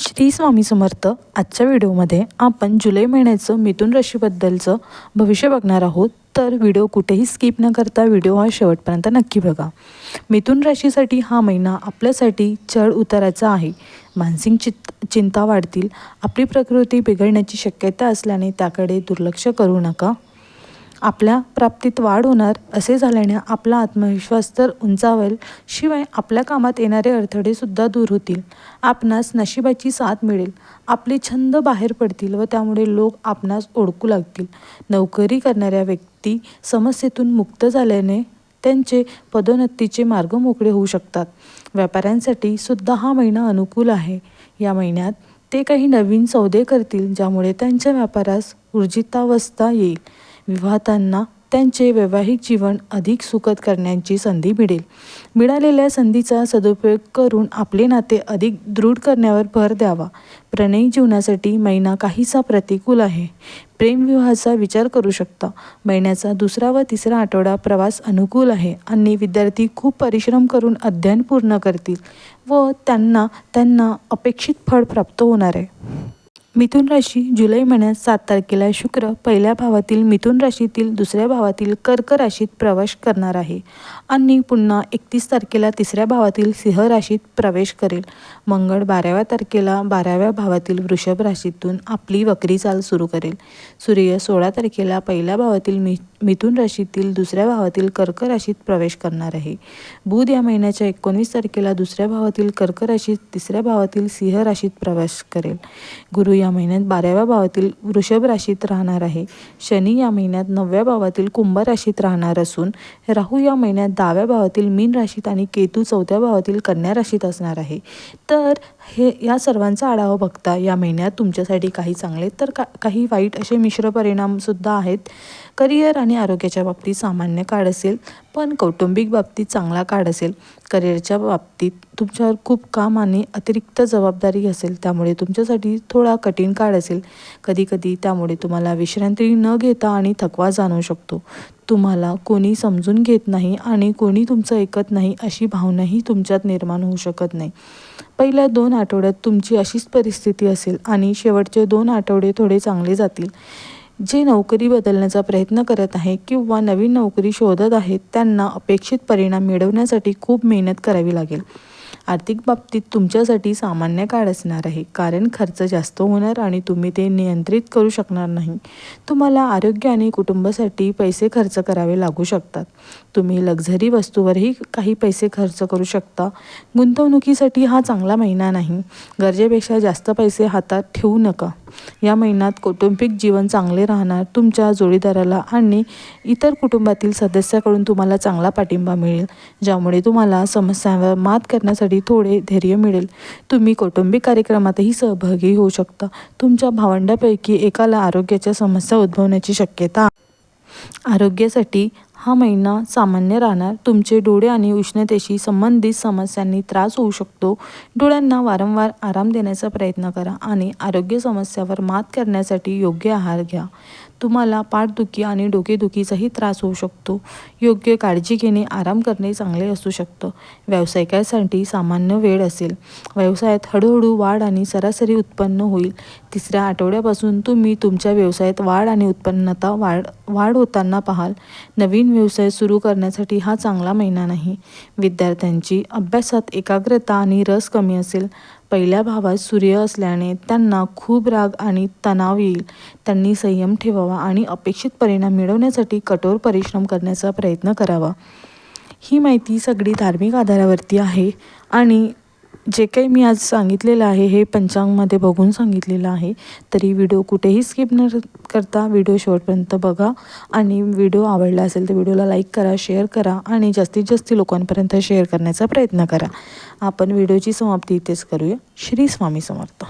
श्री स्वामी समर्थ आजच्या व्हिडिओमध्ये आपण जुलै महिन्याचं मिथुन राशीबद्दलचं भविष्य बघणार आहोत. तर व्हिडिओ कुठेही स्किप न करता व्हिडिओ हा शेवटपर्यंत नक्की बघा. मिथुन राशीसाठी हा महिना आपल्यासाठी चढ उताराचा आहे. मानसिक चित चिंता वाढतील. आपली प्रकृती बिघडण्याची शक्यता असल्याने त्याकडे दुर्लक्ष करू नका. आपल्या प्राप्तीत वाढ होणार असे झाल्याने आपला आत्मविश्वास तर उंचावेल शिवाय आपल्या कामात येणारे अडथळेसुद्धा दूर होतील. आपणास नशिबाची साथ मिळेल. आपले छंद बाहेर पडतील व त्यामुळे लोक आपणास ओळखू लागतील. नोकरी करणाऱ्या व्यक्ती समस्येतून मुक्त झाल्याने त्यांचे पदोन्नतीचे मार्ग मोकळे होऊ शकतात. व्यापाऱ्यांसाठी सुद्धा हा महिना अनुकूल आहे. या महिन्यात ते काही नवीन सौदे करतील ज्यामुळे त्यांच्या व्यापारास ऊर्जितावस्था येईल. विवाहतांना त्यांचे वैवाहिक जीवन अधिक सुखद करण्याची संधी मिळेल. मिळालेल्या संधीचा सदुपयोग करून आपले नाते अधिक दृढ करण्यावर भर द्यावा. प्रणयी जीवनासाठी महिना काहीसा प्रतिकूल आहे. प्रेमविवाहाचा विचार करू शकता. महिन्याचा दुसरा व तिसरा आठवडा प्रवास अनुकूल आहे. आणि विद्यार्थी खूप परिश्रम करून अध्ययन पूर्ण करतील व त्यांना त्यांना अपेक्षित फळ प्राप्त होणार आहे. मिथुन राशी जुलै महिन्यात सात तारखेला शुक्र पहिल्या भावातील मिथुन राशीतील दुसऱ्या भावातील कर्क राशीत प्रवेश करणार आहे. आणि पुन्हा एकतीस तारखेला तिसऱ्या भावातील सिंह राशीत प्रवेश करेल. मंगळ बाराव्या तारखेला बाराव्या भावातील वृषभ राशीतून आपली वक्री चाल सुरू करेल. सूर्य सोळा तारखेला पहिल्या भावातील मि मिथुन राशीतील दुसऱ्या भावातील कर्क राशीत प्रवेश करणार आहे. बुध या महिन्याच्या एकोणीस तारखेला दुसऱ्या भावातील कर्क राशीत तिसऱ्या भावातील सिंह राशीत प्रवेश करेल. गुरु या महिन्यात बाराव्या भावातील वृषभ राशीत राहणार आहे. शनी या महिन्यात नवव्या भावातील कुंभ राशीत राहणार असून राहू या महिन्यात दहाव्या भावातील मीन राशीत आणि केतू चौथ्या भावातील कन्या राशीत असणार आहे. तर हे या सर्वांचा आढावा बघता या महिन्यात तुमच्यासाठी काही चांगले तर का काही वाईट असे मिश्र परिणामसुद्धा आहेत. करिअर आणि आरोग्याच्या बाबतीत सामान्य काळ असेल पण कौटुंबिक बाबतीत चांगला काळ असेल करिअरच्या बाबतीत तुमच्यावर खूप काम आणि अतिरिक्त जबाबदारी असेल त्यामुळे तुमच्यासाठी थोडा कठीण काळ असेल. कधीकधी त्यामुळे तुम्हाला विश्रांती न घेता आणि थकवा जाणवू शकतो. तुम्हाला कोणी समजून घेत नाही आणि कोणी तुमचं ऐकत नाही अशी भावनाही तुमच्यात निर्माण होऊ शकत नाही. पहिल्या दोन आठवड्यात तुमची अशीच परिस्थिती असेल आणि शेवटचे दोन आठवडे थोडे चांगले जातील. जे नोकरी बदलण्याचा प्रयत्न करत आहे किंवा नवीन नोकरी शोधत आहेत त्यांना अपेक्षित परिणाम मिळवण्यासाठी खूप मेहनत करावी लागेल. आर्थिक बाबतीत तुमच्यासाठी सामान्य काळ असणार आहे कारण खर्च जास्त होणार आणि तुम्ही ते नियंत्रित करू शकणार नाही. तुम्हाला आरोग्य आणि कुटुंबासाठी पैसे खर्च करावे लागू शकतात. तुम्ही लक्झरी वस्तूवरही काही पैसे खर्च करू शकता. गुंतवणुकीसाठी हा चांगला महिना नाही. गरजेपेक्षा जास्त पैसे हातात ठेवू नका. या महिन्यात कौटुंबिक जीवन चांगले राहणार तुमच्या जोडीदाराला आणि इतर कुटुंबातील सदस्याकडून तुम्हाला चांगला पाठिंबा मिळेल ज्यामुळे तुम्हाला समस्यांवर मात करण्यासाठी थोडे धैर्य मिळेल. तुम्ही कौटुंबिक कार्यक्रमातही सहभागी होऊ शकता. तुमच्या भावंडापैकी एकाला आरोग्याच्या समस्या उद्भवण्याची शक्यता आरोग्यासाठी हा महिना सामान्य राहणार. तुमचे डोळे आणि उष्णतेशी संबंधित समस्यांनी त्रास होऊ शकतो. डोळ्यांना वारंवार आराम देण्याचा प्रयत्न करा आणि आरोग्य समस्यावर मात करण्यासाठी योग्य आहार घ्या. तुम्हाला पाठदुखी आणि डोकेदुखीचाही त्रास होऊ शकतो. योग्य काळजी घेणे आराम करणे चांगले असू शकतं. व्यावसायिकासाठी सामान्य वेळ असेल. व्यवसायात हळूहळू वाढ आणि सरासरी उत्पन्न होईल. तिसऱ्या आठवड्यापासून तुम्ही तुमच्या व्यवसायात वाढ आणि उत्पन्नता वाढ वाढ होताना पाहाल. नवीन व्यवसाय सुरू करण्यासाठी हा चांगला महिना नाही. विद्यार्थ्यांची अभ्यासात एकाग्रता आणि रस कमी असेल. पहिल्या भावात सूर्य असल्याने त्यांना खूप राग आणि तणाव येईल. त्यांनी संयम ठेवावा आणि अपेक्षित परिणाम मिळवण्यासाठी कठोर परिश्रम करण्याचा प्रयत्न करावा. ही माहिती सगळी धार्मिक आधारावरती आहे आणि जे काही मी आज सांगितलेलं आहे हे पंचांगमध्ये बघून सांगितलेलं आहे तरी व्हिडिओ कुठेही स्किप न करता व्हिडिओ शेवटपर्यंत बघा. आणि व्हिडिओ आवडला असेल तर व्हिडिओला लाईक करा शेअर करा आणि जास्तीत जास्त लोकांपर्यंत शेअर करण्याचा प्रयत्न करा. आपण व्हिडिओची समाप्ती इथेच करूया. श्री स्वामी समर्थ.